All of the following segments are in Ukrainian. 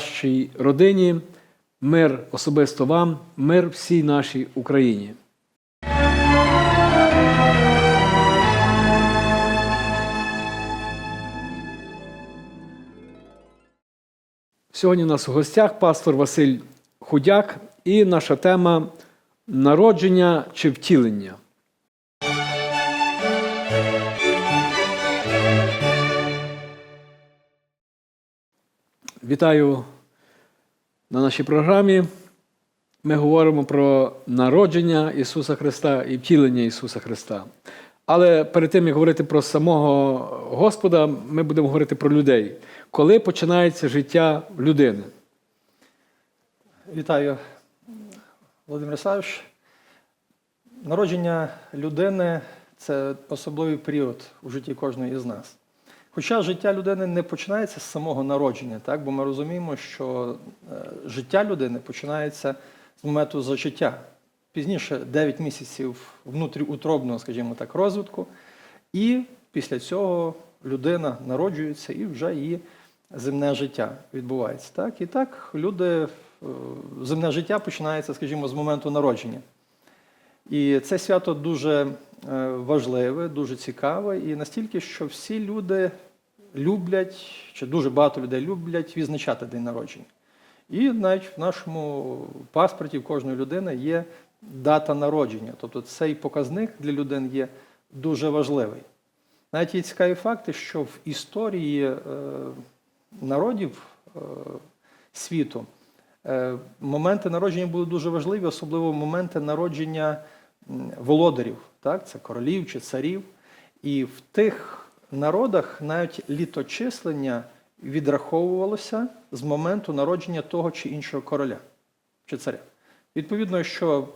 Вашій родині, мир особисто вам, мир всій нашій Україні. Сьогодні у нас у гостях пастор Василь Худяк і наша тема народження чи втілення. Вітаю на нашій програмі. Ми говоримо про народження Ісуса Христа і втілення Ісуса Христа. Але перед тим, як говорити про самого Господа, ми будемо говорити про людей. Коли починається життя людини? Вітаю, Володимир Савич. Народження людини це особливий період у житті кожної із нас. Хоча життя людини не починається з самого народження, так? бо ми розуміємо, що е, життя людини починається з моменту зачаття. Пізніше 9 місяців внутріутробного, скажімо так, розвитку, і після цього людина народжується і вже її земне життя відбувається. Так? І так люди, е, земне життя починається, скажімо, з моменту народження. І це свято дуже е, важливе, дуже цікаве, і настільки, що всі люди люблять, чи дуже багато людей люблять відзначати день народження. І навіть в нашому паспорті в кожної людини є дата народження. Тобто цей показник для людини є дуже важливий. Навіть є цікаві факти, що в історії е, народів е, світу е, моменти народження були дуже важливі, особливо моменти народження володарів, так? це королів чи царів. І в тих народах навіть літочислення відраховувалося з моменту народження того чи іншого короля чи царя. Відповідно, що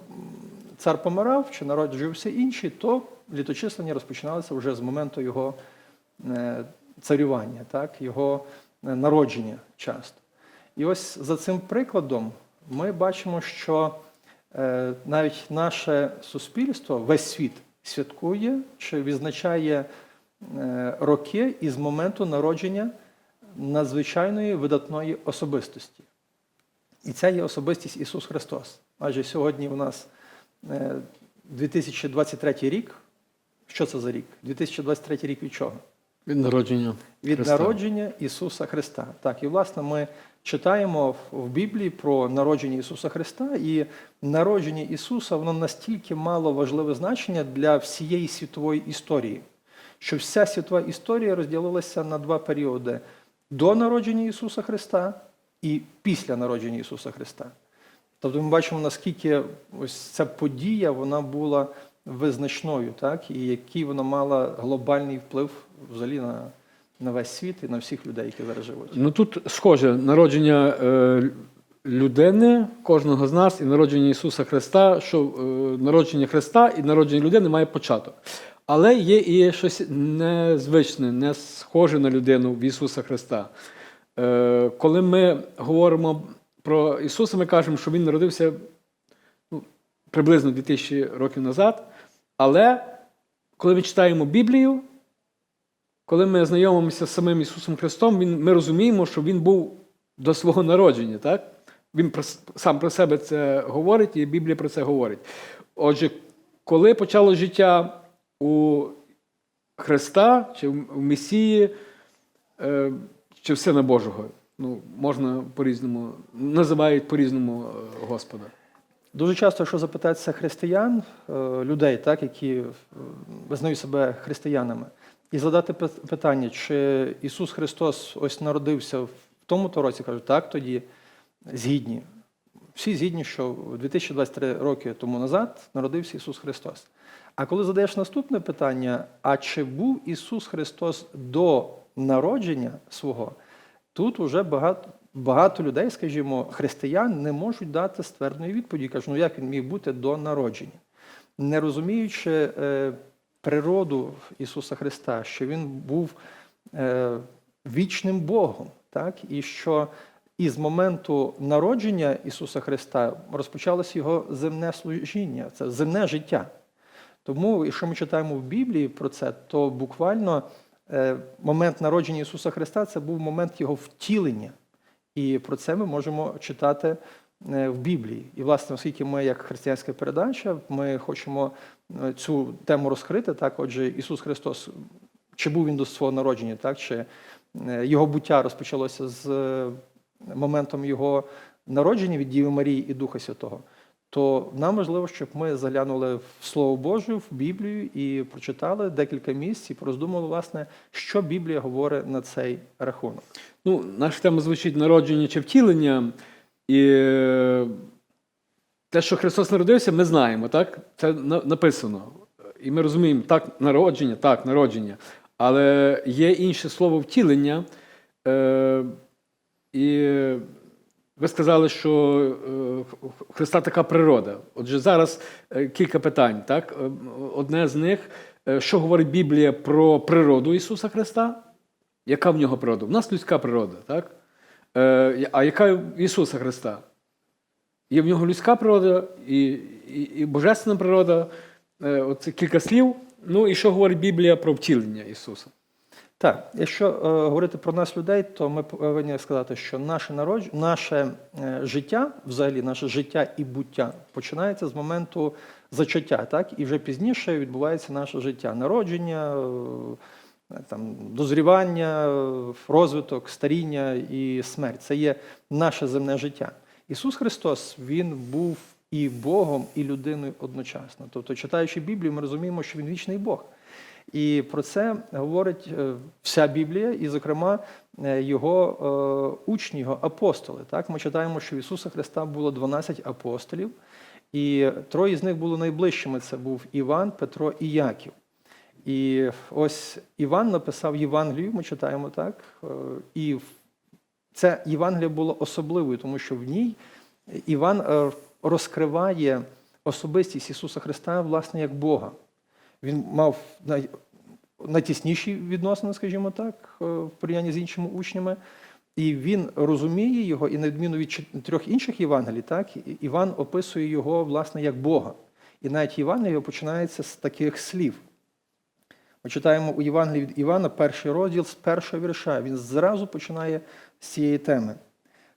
цар помирав чи народжувався інший, то літочислення розпочиналося вже з моменту його е, царювання, так? його е, народження часто. І ось за цим прикладом ми бачимо, що е, навіть наше суспільство, весь світ святкує чи відзначає роки із моменту народження надзвичайної видатної особистості. І це є особистість Ісус Христос. Адже сьогодні у нас е, 2023 рік. Що це за рік? 2023 рік від чого? Від народження. Від Христа. народження Ісуса Христа. Так, і власне ми читаємо в Біблії про народження Ісуса Христа, і народження Ісуса воно настільки мало важливе значення для всієї світової історії, що вся світова історія розділилася на два періоди: до народження Ісуса Христа і після народження Ісуса Христа. Тобто ми бачимо, наскільки ось ця подія вона була визначною, так, і який вона мала глобальний вплив взагалі на, на весь світ і на всіх людей, які зараз живуть. Ну тут схоже народження е, людини, кожного з нас, і народження Ісуса Христа, що е, народження Христа і народження людини має початок. Але є і щось незвичне, не схоже на людину в Ісуса Христа. Е, коли ми говоримо про Ісуса, ми кажемо, що Він народився ну, приблизно 2000 років назад. Але коли ми читаємо Біблію, коли ми знайомимося з самим Ісусом Христом, він, ми розуміємо, що Він був до свого народження. Так? Він про, сам про себе це говорить, і Біблія про це говорить. Отже, коли почало життя у Христа чи в Месії, е, чи в Сина Божого, ну, можна по-різному, називають по-різному е, Господа. Дуже часто, якщо запитатися християн, е, людей, так, які визнають себе християнами, і задати питання, чи Ісус Христос ось народився в тому-то році, кажуть, так, тоді згідні. Всі згідні, що 2023 роки тому назад народився Ісус Христос. А коли задаєш наступне питання: а чи був Ісус Христос до народження свого, тут уже багато, багато людей, скажімо, християн, не можуть дати ствердної відповіді. Кажуть, ну як він міг бути до народження, не розуміючи е, природу Ісуса Христа, що Він був е, вічним Богом, так? і що із моменту народження Ісуса Христа розпочалося Його земне служіння, це земне життя. Тому, якщо ми читаємо в Біблії про це, то буквально е, момент народження Ісуса Христа це був момент Його втілення. І про це ми можемо читати е, в Біблії. І, власне, оскільки ми, як християнська передача, ми хочемо е, цю тему розкрити. Так, отже, Ісус Христос, чи був він до свого народження, так, чи його буття розпочалося з моментом його народження від Діви Марії і Духа Святого, то нам важливо, щоб ми заглянули в Слово Боже, в Біблію і прочитали декілька місць і пороздумали, власне, що Біблія говорить на цей рахунок. Ну, наша тема звучить народження чи втілення. І е, те, що Христос народився, ми знаємо, так? Це написано. І ми розуміємо, так, народження, так, народження. Але є інше слово втілення. Е, і ви сказали, що е, Христа така природа. Отже, зараз е, кілька питань. Так? Е, Одне з них, що говорить Біблія про природу Ісуса Христа? Яка в нього природа? У нас людська природа, так? А яка в Ісуса Христа? Є в нього людська природа і, і, і божественна природа. Оце кілька слів. Ну і що говорить Біблія про втілення Ісуса? Так, якщо е, говорити про нас людей, то ми повинні сказати, що наше народж... наше е, життя, взагалі, наше життя і буття починається з моменту зачаття, так? І вже пізніше відбувається наше життя, народження, е, там, дозрівання, розвиток, старіння і смерть. Це є наше земне життя. Ісус Христос, Він був і Богом, і людиною одночасно. Тобто, читаючи Біблію, ми розуміємо, що Він вічний Бог. І про це говорить е, вся Біблія, і, зокрема, е, його е, учні, його апостоли. Так, ми читаємо, що в Ісуса Христа було 12 апостолів, і троє з них були найближчими. Це був Іван, Петро і Яків. І ось Іван написав Євангелію, ми читаємо так. І це Євангелія було особливою, тому що в ній Іван розкриває особистість Ісуса Христа, власне, як Бога. Він мав найтісніші відносини, скажімо так, е, в порівнянні з іншими учнями. І він розуміє його, і на відміну від трьох інших Євангелій, так, Іван описує його, власне, як Бога. І навіть Євангеліє починається з таких слів. Ми читаємо у Євангелії від Івана перший розділ з першого вірша. Він зразу починає з цієї теми.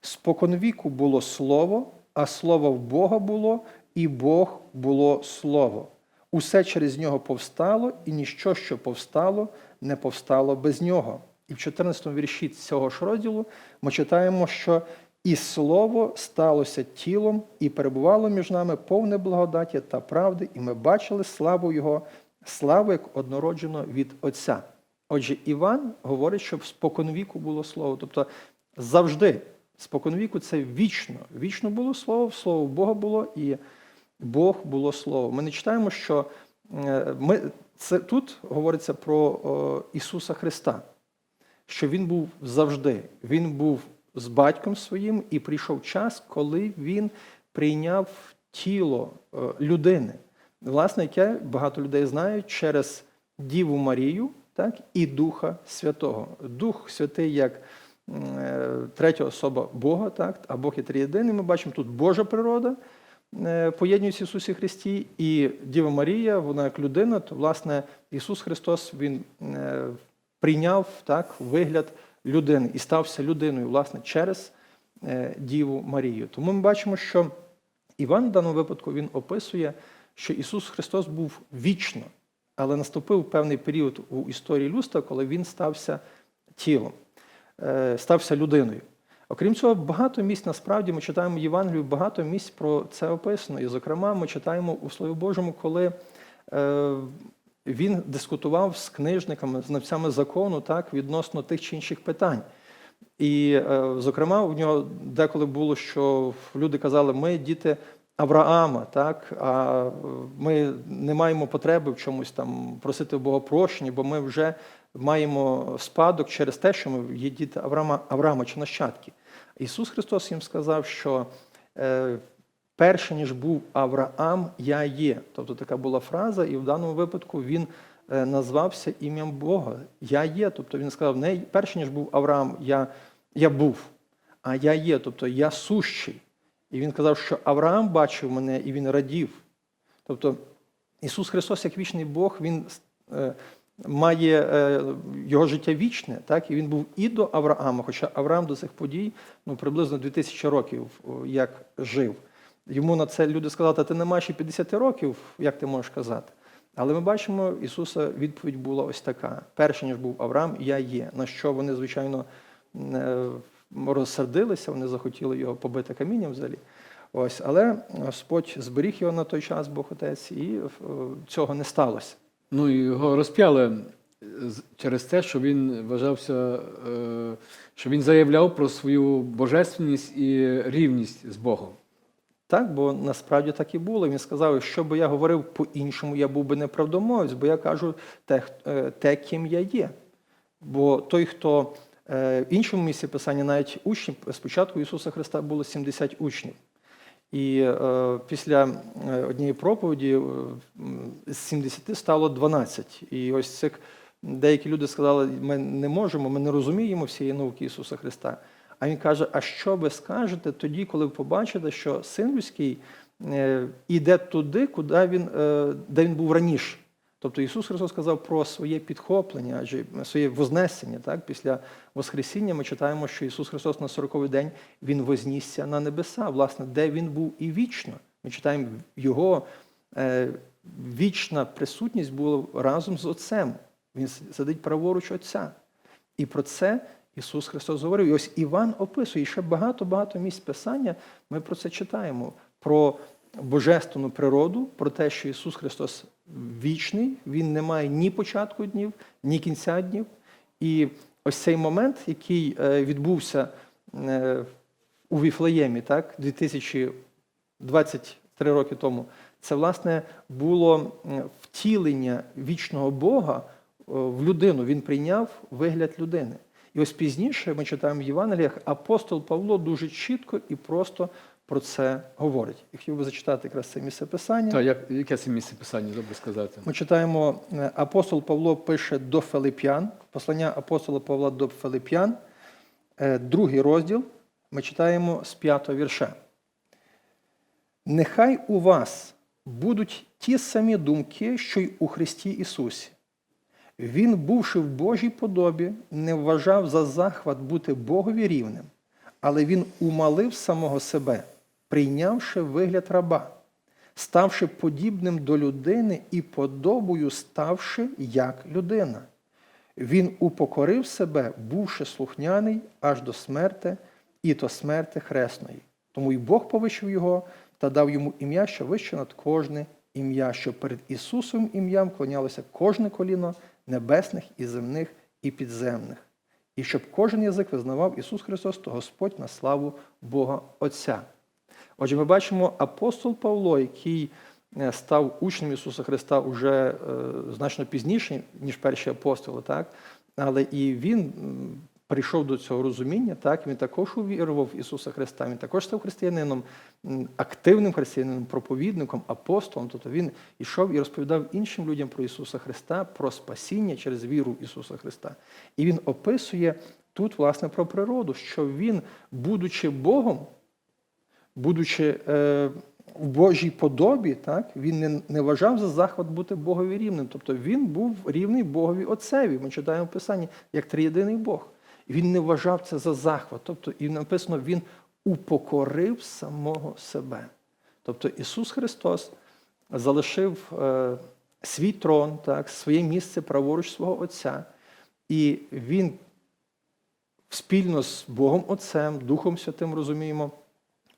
Споконвіку було слово, а слово в Бога було, і Бог було слово. Усе через нього повстало, і ніщо, що повстало, не повстало без нього. І в 14 вірші цього ж розділу ми читаємо, що і слово сталося тілом, і перебувало між нами повне благодаті та правди, і ми бачили славу Його, славу як однороджено від Отця. Отже, Іван говорить, що споконвіку було слово. Тобто завжди споконвіку це вічно. Вічно було слово, слово Бога було і Бог було слово. Ми не читаємо, що е, ми, це, тут говориться про о, Ісуса Христа, що Він був завжди. Він був з батьком своїм, і прийшов час, коли він прийняв тіло е, людини. Власне, яке багато людей знають через Діву Марію так, і Духа Святого. Дух Святий як е, третя особа Бога, так, а Бог є триєдиний. Ми бачимо тут Божа природа е, поєднується в Ісусі Христі, і Діва Марія, вона як людина, то власне Ісус Христос Він е, прийняв так, вигляд людини і стався людиною, власне, через е, Діву Марію. Тому ми бачимо, що Іван в даному випадку він описує, що Ісус Христос був вічно, але наступив певний період у історії людства, коли Він стався тілом, стався людиною. Окрім цього, багато місць насправді ми читаємо Євангелію, багато місць про це описано. І, зокрема, ми читаємо у Слові Божому, коли е, він дискутував з книжниками, з навцями закону так, відносно тих чи інших питань. І, е, зокрема, у нього деколи було, що люди казали, ми діти Авраама, так, а ми не маємо потреби в чомусь там просити в Бога прощення, бо ми вже маємо спадок через те, що ми є діти Авраама, Авраама чи нащадки. Ісус Христос їм сказав, що е, перше, ніж був Авраам, я є. Тобто така була фраза, і в даному випадку він е, назвався ім'ям Бога. Я є. Тобто він сказав, не перше, ніж був Авраам, я, я був, а я є, тобто я сущий. І він казав, що Авраам бачив мене і він радів. Тобто Ісус Христос, як вічний Бог, Він е, має е, його життя вічне, так, і він був і до Авраама, хоча Авраам до цих подій ну, приблизно 2000 років як жив. Йому на це люди сказали, ти не маєш і 50 років, як ти можеш казати? Але ми бачимо, Ісуса відповідь була ось така: перше, ніж був Авраам, я є. На що вони, звичайно, е, розсердилися, вони захотіли його побити камінням взагалі. Ось, але Господь зберіг його на той час, Бог Отець, і е, цього не сталося. Ну і його розп'яли через те, що він вважався, е, що він заявляв про свою божественність і рівність з Богом. Так, бо насправді так і було. Він сказав, що би я говорив по-іншому, я був би неправдомовець, бо я кажу те, е, те, ким я є. Бо той, хто е, в іншому місці писання, навіть учні, спочатку Ісуса Христа було 70 учнів. І е, після е, однієї проповіді е, з 70 стало 12. І ось цих деякі люди сказали, ми не можемо, ми не розуміємо всієї науки Ісуса Христа. А Він каже: а що ви скажете тоді, коли ви побачите, що син людський е, іде туди, куди він, е, де він був раніше? Тобто Ісус Христос сказав про своє підхоплення, адже своє вознесення. Так? Після Воскресіння ми читаємо, що Ісус Христос на 40-й день Він вознісся на небеса, власне, де Він був і вічно. Ми читаємо Його е, вічна присутність була разом з Отцем. Він сидить праворуч Отця. І про це Ісус Христос говорив. І ось Іван описує і ще багато-багато місць Писання. Ми про це читаємо. Про божественну природу, про те, що Ісус Христос вічний, Він не має ні початку днів, ні кінця днів. І ось цей момент, який е, відбувся е, у Віфлеємі, так, 2023 роки тому, це власне було втілення вічного Бога е, в людину. Він прийняв вигляд людини. І ось пізніше ми читаємо в Євангеліях, апостол Павло дуже чітко і просто про це говорить. Я хотів би зачитати якраз це місце писання. Та як, яке це місце писання, добре сказати? Ми читаємо, е, апостол Павло пише до Филип'ян, послання апостола Павла до Филип'ян, е, другий розділ. Ми читаємо з п'ятого вірша. Нехай у вас будуть ті самі думки, що й у Христі Ісусі. Він, бувши в Божій подобі, не вважав за захват бути Богові рівним, але він умалив самого себе, прийнявши вигляд раба, ставши подібним до людини і подобою ставши як людина. Він упокорив себе, бувши слухняний аж до смерти, і то смерти хресної. Тому й Бог повищив його та дав йому ім'я, що вище над кожне ім'я, що перед Ісусовим ім'ям клонялося кожне коліно небесних і земних і підземних. І щоб кожен язик визнавав Ісус Христос, то Господь на славу Бога Отця. Отже, ми бачимо апостол Павло, який е, став учнем Ісуса Христа уже е, значно пізніше, ніж перші апостоли, так? але і він прийшов до цього розуміння, так? він також увірував в Ісуса Христа, він також став християнином, активним християнином, проповідником, апостолом. Тобто він йшов і розповідав іншим людям про Ісуса Христа, про спасіння через віру в Ісуса Христа. І він описує тут, власне, про природу, що він, будучи Богом, будучи е, в Божій подобі, так, він не, не вважав за захват бути Богові рівним. Тобто він був рівний Богові Отцеві. Ми читаємо в Писанні, як триєдиний Бог. Він не вважав це за захват. Тобто, і написано, він упокорив самого себе. Тобто Ісус Христос залишив е, свій трон, так, своє місце праворуч свого Отця, і Він спільно з Богом Отцем, Духом Святим розуміємо,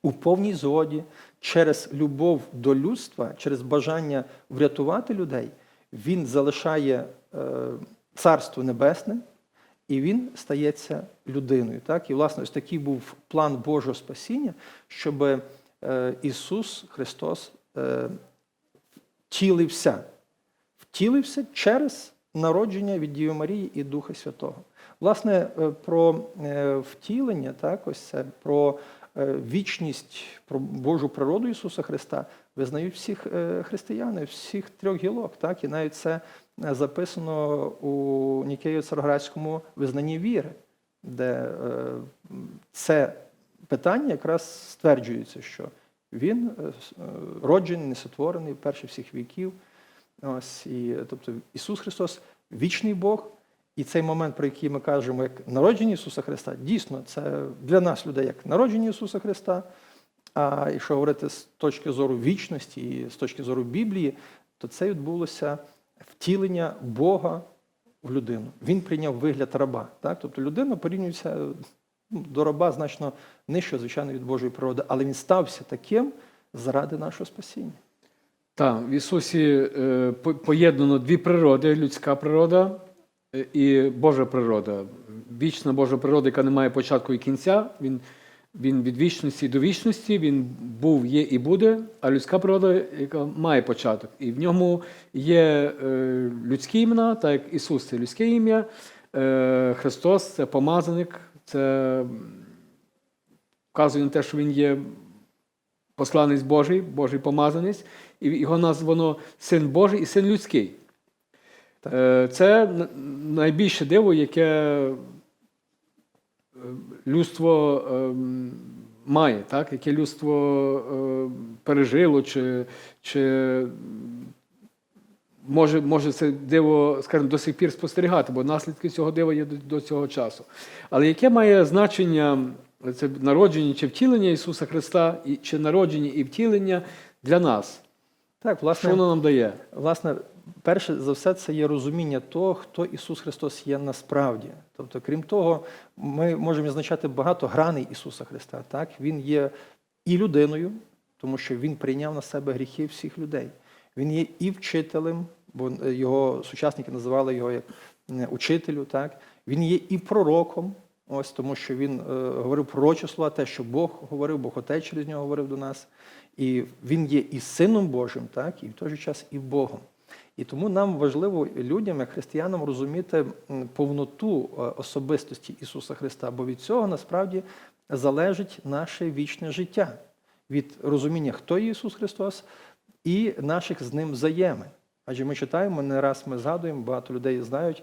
у повній згоді, через любов до людства, через бажання врятувати людей, він залишає е, Царство Небесне і він стається людиною. Так? І, власне, ось такий був план Божого спасіння, щоб е, Ісус Христос е, втілився, втілився через народження від Діви Марії і Духа Святого. Власне, про втілення, так, ось це, про вічність, про Божу природу Ісуса Христа визнають всі е, християни, всіх трьох гілок. Так, і навіть це е, записано у Нікею Царградському визнанні віри, де е, це питання якраз стверджується, що він е, е, роджений, несотворений, перший всіх віків. Ось, і, тобто Ісус Христос вічний Бог. І цей момент, про який ми кажемо, як народження Ісуса Христа, дійсно, це для нас, людей, як народження Ісуса Христа. А якщо говорити з точки зору вічності і з точки зору Біблії, то це відбулося втілення Бога в людину. Він прийняв вигляд раба. Так? Тобто людина порівнюється ну, до раба значно нижче, звичайно, від Божої природи, але він стався таким заради нашого спасіння. Так, в Ісусі е, поєднано дві природи: людська природа і Божа природа. Вічна Божа природа, яка не має початку і кінця. Він, він від вічності до вічності, він був, є і буде, а людська природа, яка має початок. І в ньому є е, людські імена, так як Ісус це людське ім'я, е, Христос це помазаник, це вказує на те, що Він є посланець Божий, Божий помазанець, і його названо Син Божий і Син людський. Так. Е, Це найбільше диво, яке е, людство ем, має, так? яке людство е, пережило, чи, чи може, може це диво, скажімо, до сих пір спостерігати, бо наслідки цього дива є до, до цього часу. Але яке має значення це народження чи втілення Ісуса Христа, і, чи народження і втілення для нас? Так, Що воно нам дає? Власне, перше за все, це є розуміння того, хто Ісус Христос є насправді. Тобто, крім того, ми можемо відзначати багато граней Ісуса Христа. Так? Він є і людиною, тому що Він прийняв на себе гріхи всіх людей. Він є і вчителем, бо його сучасники називали його як е, учителю. Так? Він є і пророком, ось тому що він е, говорив пророчі слова, те, що Бог говорив, Бог Отець через нього говорив до нас. І він є і Сином Божим, так, і в той же час і Богом. І тому нам важливо людям, як християнам, розуміти повноту е, особистості Ісуса Христа, бо від цього насправді залежить наше вічне життя, від розуміння, хто є Ісус Христос, і наших з ним взаємин. Адже ми читаємо, не раз ми згадуємо, багато людей знають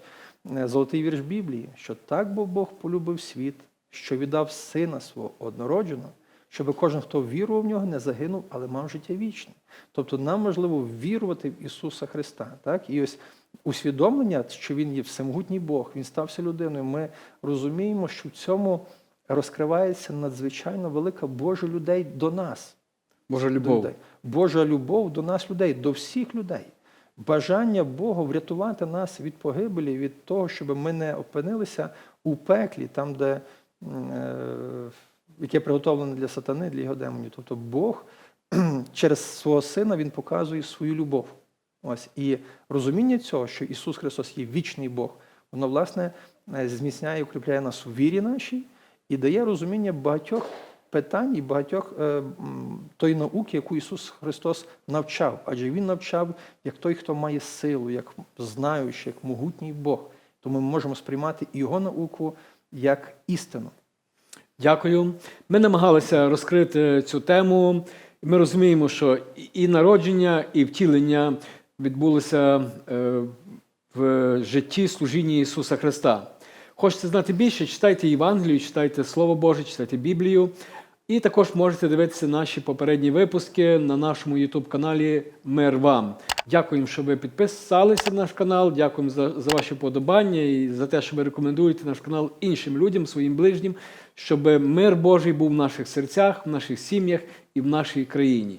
е, золотий вірш Біблії, що так був Бог полюбив світ, що віддав сина свого однородженого, щоб кожен, хто вірував в нього, не загинув, але мав життя вічне. Тобто нам важливо вірувати в Ісуса Христа. Так? І ось усвідомлення, що Він є всемогутній Бог, Він стався людиною. Ми розуміємо, що в цьому розкривається надзвичайно велика Божа людей до нас. Божа любов. людей. Божа любов до нас, людей, до всіх людей. Бажання Бога врятувати нас від погибелі, від того, щоб ми не опинилися у пеклі, там, де е, яке приготовлене для сатани, для його демонів. Тобто Бог через свого сина він показує свою любов. Ось і розуміння цього, що Ісус Христос є вічний Бог, воно власне е, зміцняє і укріпляє нас у вірі нашій і дає розуміння багатьох питань і багатьох е, тої науки, яку Ісус Христос навчав. Адже Він навчав як той, хто має силу, як знаючий, як могутній Бог. Тому ми можемо сприймати і Його науку як істину. Дякую. Ми намагалися розкрити цю тему. Ми розуміємо, що і- народження, і втілення відбулося е, в житті служіння Ісуса Христа. Хочете знати більше? Читайте Євангелію, читайте Слово Боже, читайте Біблію. І також можете дивитися наші попередні випуски на нашому youtube каналі Мир вам. Дякуємо, що ви підписалися на наш канал. Дякуємо за, за ваші вподобання і за те, що ви рекомендуєте наш канал іншим людям, своїм ближнім, щоб мир Божий був в наших серцях, в наших сім'ях і в нашій країні.